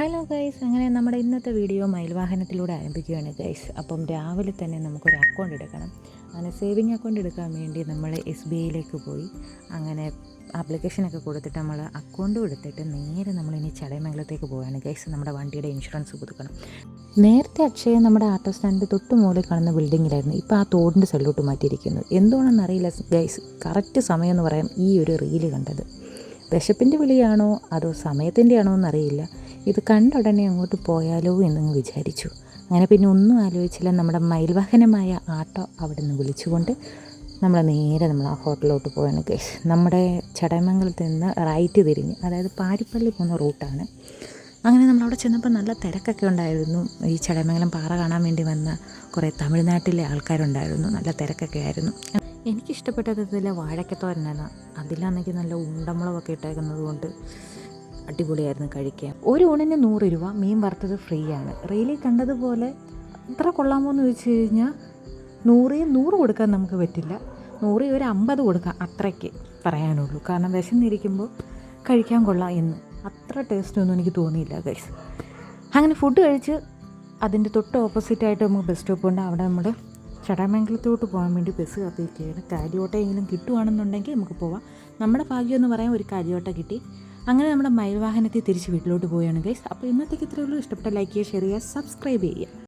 Hello guys അങ്ങനെ നമ്മുടെ ഇന്നത്തെ വീഡിയോ മയിൽവാഹനത്തിലൂടെ ആരംഭിക്കുകയാണ് ഗൈസ് അപ്പം രാവിലെ തന്നെ നമുക്കൊരു അക്കൗണ്ട് എടുക്കണം. അങ്ങനെ സേവിങ് അക്കൗണ്ട് എടുക്കാൻ വേണ്ടി നമ്മൾ എസ് ബി ഐയിലേക്ക് പോയി. അങ്ങനെ ആപ്ലിക്കേഷനൊക്കെ കൊടുത്തിട്ട് നമ്മൾ അക്കൗണ്ട് എടുത്തിട്ട് നേരെ നമ്മളിനി ചടയമംഗലത്തേക്ക് പോവുകയാണ് ഗൈസ് നമ്മുടെ വണ്ടിയുടെ ഇൻഷുറൻസ് പുതുക്കണം. നേരത്തെ അക്ഷയ നമ്മുടെ ആട്ടോ സ്റ്റാൻഡ് തൊട്ട് മുകളിൽ കാണുന്ന ബിൽഡിങ്ങിലായിരുന്നു ഇപ്പോൾ ആ തോടിന്റെ സൈഡിലോട്ട് മാറ്റിയിരിക്കുന്നു. എന്തുകൊണ്ടെന്ന് അറിയില്ല ഗൈസ് കറക്റ്റ് സമയം എന്ന് പറയാം ഈ ഒരു റീൽ കണ്ടത്. വിശപ്പിന്റെ വിളിയാണോ അതോ സമയത്തിന്റെ ആണോ എന്നറിയില്ല. ഇത് കണ്ട ഉടനെ അങ്ങോട്ട് പോയാലോ എന്നങ്ങ് വിചാരിച്ചു. അങ്ങനെ പിന്നെ ഒന്നും ആലോചിച്ചില്ല. നമ്മുടെ മയിൽവാഹനമായ ആട്ടോ അവിടെ നിന്ന് വിളിച്ചുകൊണ്ട് നമ്മൾ നേരെ നമ്മൾ ആ ഹോട്ടലിലോട്ട് പോവാണ് കേസ് നമ്മുടെ ചടയമംഗലത്ത് നിന്ന് റൈറ്റ് തിരിഞ്ഞ് അതായത് പാരിപ്പള്ളി പോകുന്ന റൂട്ടാണ്. അങ്ങനെ നമ്മളവിടെ ചെന്നപ്പോൾ നല്ല തിരക്കൊക്കെ ഉണ്ടായിരുന്നു. ഈ ചടയമംഗലം പാറ കാണാൻ വേണ്ടി വന്ന കുറേ തമിഴ്നാട്ടിലെ ആൾക്കാരുണ്ടായിരുന്നു. നല്ല തിരക്കൊക്കെ ആയിരുന്നു. എനിക്കിഷ്ടപ്പെട്ടത് ഇതിലെ വാഴക്കത്തോരനാണ്. അതിലാണെങ്കിൽ നല്ല ഉണ്ടമുളകൊക്കെ ഇട്ടേക്കുന്നത് കൊണ്ട് അടിപൊളിയായിരുന്നു കഴിക്കാൻ. ഒരു ഊണിന് നൂറ് രൂപ മീൻ വറുത്തത് ഫ്രീ ആണ്. റെയിലിൽ കണ്ടതുപോലെ എത്ര കൊള്ളാമോ എന്ന് ചോദിച്ചു കഴിഞ്ഞാൽ നൂറിൽ നൂറ് കൊടുക്കാൻ നമുക്ക് പറ്റില്ല. നൂറിൽ ഒരു അമ്പത് കൊടുക്കാം അത്രയ്ക്ക് പറയാനുള്ളൂ. കാരണം വിശന്നിരിക്കുമ്പോൾ കഴിക്കാൻ കൊള്ളാം എന്ന്. അത്ര ടേസ്റ്റൊന്നും എനിക്ക് തോന്നിയില്ല ഗൈസ് അങ്ങനെ ഫുഡ് കഴിച്ച് അതിന്റെ തൊട്ട് ഓപ്പോസിറ്റായിട്ട് നമുക്ക് ബസ് സ്റ്റോപ്പ് ഉണ്ട്. അവിടെ നമ്മൾ ചടമംഗലത്തോട്ട് പോകാൻ വേണ്ടി ബസ് കാത്തിരിക്കുകയാണ്. കാര്യോട്ടയെങ്കിലും കിട്ടുവാണെന്നുണ്ടെങ്കിൽ നമുക്ക് പോവാം. നമ്മുടെ ഭാഗ്യം എന്ന് പറയാൻ ഒരു കാര്യോട്ട കിട്ടി. അങ്ങനെ നമ്മുടെ മയിൽവാഹനത്തെ തിരിച്ച് വീട്ടിലോട്ട് പോവുകയാണ് ഗൈസ് അപ്പോൾ ഇന്നത്തേക്ക് ഇത്രയേ ഉള്ളൂ. ഇഷ്ടപ്പെട്ട ലൈക്ക് ചെയ്യുക ഷെയർ ചെയ്യുക സബ്സ്ക്രൈബ് ചെയ്യുക.